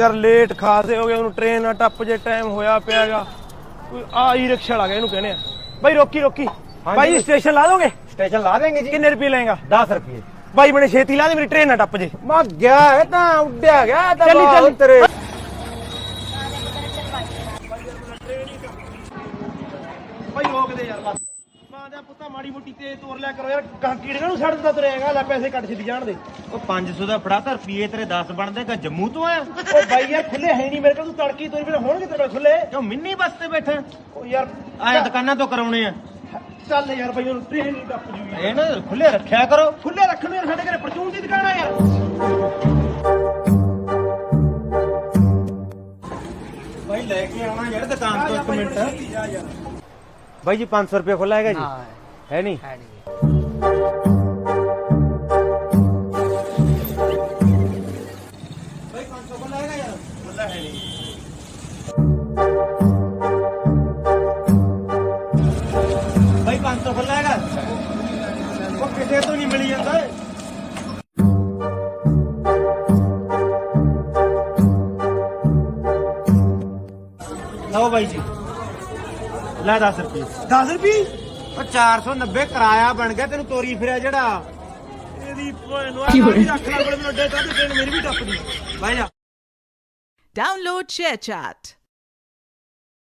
ਯਾਰ ਲੇਟ ਖਾਸੇ ਹੋ ਗਏ ਉਹਨੂੰ ਟ੍ਰੇਨ ਨਾ ਟੱਪ ਜੇ ਟਾਈਮ ਹੋਇਆ ਪਿਆਗਾ। ਕੋਈ ਆ ਈ ਰਿਕਸ਼ਾ ਲਾ ਗਿਆ ਇਹਨੂੰ ਕਹਿੰਦੇ ਆ। ਬਾਈ ਰੋਕੀ ਰੋਕੀ। ਬਾਈ ਸਟੇਸ਼ਨ ਲਾ ਦੋਗੇ? ਸਟੇਸ਼ਨ ਲਾ ਦੇਂਗੇ ਜੀ। ਕਿੰਨੇ ਰੁਪਏ ਲਏਗਾ? 10 ਰੁਪਏ। ਬਾਈ ਬਣੇ ਛੇਤੀ ਲਾ ਦੇ ਮੇਰੀ ਟ੍ਰੇਨ ਨਾ ਟੱਪ ਜੇ। ਮੈਂ ਗਿਆ ਹੈ ਤਾਂ ਉੱਡਿਆ ਗਿਆ ਤਾਂ ਚੱਲੀ। ਤੇਰੇ ਬਾਈ ਰੋਕ ਦੇ ਯਾਰ ਬਸ। ਮਾਂ ਦਾ ਪੁੱਤਾ ਮਾੜੀ ਮੋਟੀ ਤੇ ਤੋਰ ਲਿਆ ਕਰੋ ਯਾਰ। ਕਾਂਕੀੜੀਆਂ ਨੂੰ ਛੱਡ ਦਿੱਤਾ ਤੁਰਿਆਗਾ ਲੈ ਪੈਸੇ ਕੱਟ ਛੱਡੀ ਜਾਣ ਦੇ। ਉਹ 500 ਦਾ ਫੜਾ ਤਾਂ ਰੁਪਏ ਤੇਰੇ 10 ਬਣਦੇ ਕਾ ਜੰਮੂ ਤੋਂ ਆਇਆ? ਉਹ ਬਾਈ ਯਾਰ ਖੁੱਲੇ ਹੈ ਨਹੀਂ ਮੇਰੇ ਕੋਲ ਤੂੰ ਤੜਕੀ ਤੋਰੀ ਫਿਰ ਹੋਣਗੇ ਤੇਰੇ ਕੋਲ ਖੁੱਲੇ ਕਿਉਂ ਮਿੰਨੀ ਬੱਸ ਤੇ ਬੈਠਾ? ਉਹ ਯਾਰ ਆਇਆ ਦੁਕਾਨਾਂ ਤੋਂ ਕਰਾਉਣੇ ਆ। ਚੱਲ ਯਾਰ ਬਾਈ ਉਹਨੂੰ ਟ੍ਰੇਨ ਨਹੀਂ ਟੱਪ ਜੂਗੀ। ਇਹ ਨਾ ਖੁੱਲੇ ਰੱਖਿਆ ਕਰੋ। ਖੁੱਲੇ ਰੱਖਣ ਨੂੰ ਯਾਰ ਸਾਡੇ ਘਰੇ ਪਰਚੂਨ ਦੀ ਦੁਕਾਨ ਆ ਯਾਰ। ਭਾਈ ਲੈ ਕੇ ਆਉਣਾ ਯਾਰ ਦੁਕਾਨ ਤੋਂ ਇੱਕ ਮਿੰਟ। ਬਾਈ ਜੀ 500 ਰੁਪਏ ਖੁੱਲਾ ਹੈਗਾ ਜੀ ਹਾਂ ਹੈ ਨਹੀਂ ਹੈ ਨਹੀਂ ਭਾਈ 500 ਕੋਲ ਆਏਗਾ ਯਾਰ ਮੁੱਲਾ ਹੈ ਨਹੀਂ ਭਾਈ 500 ਕੋਲ ਆਏਗਾ ਉਹ ਕਿਸੇ ਤੋਂ ਨਹੀਂ ਲੈ 10 ਰੁਪਏ। 10 ਰੁਪਏ? ਉਹ 490 ਕਿਰਾਇਆ ਬਣ ਗਿਆ ਤੈਨੂੰ ਤੋਰੀ ਫਿਰਿਆ ਜਿਹੜਾ। ਇਹਦੀ ਭੈਣ ਨੂੰ ਆ ਵੀ ਰੱਖ ਲੈ ਕੋਲ ਮੈਨੂੰ ਅੱਡੇ ਤਾਂ ਟ੍ਰੇਨ ਮੇਰੀ ਵੀ ਟੱਪ ਦੀ ਬਾਈ ਜਾ। Download ShareChat.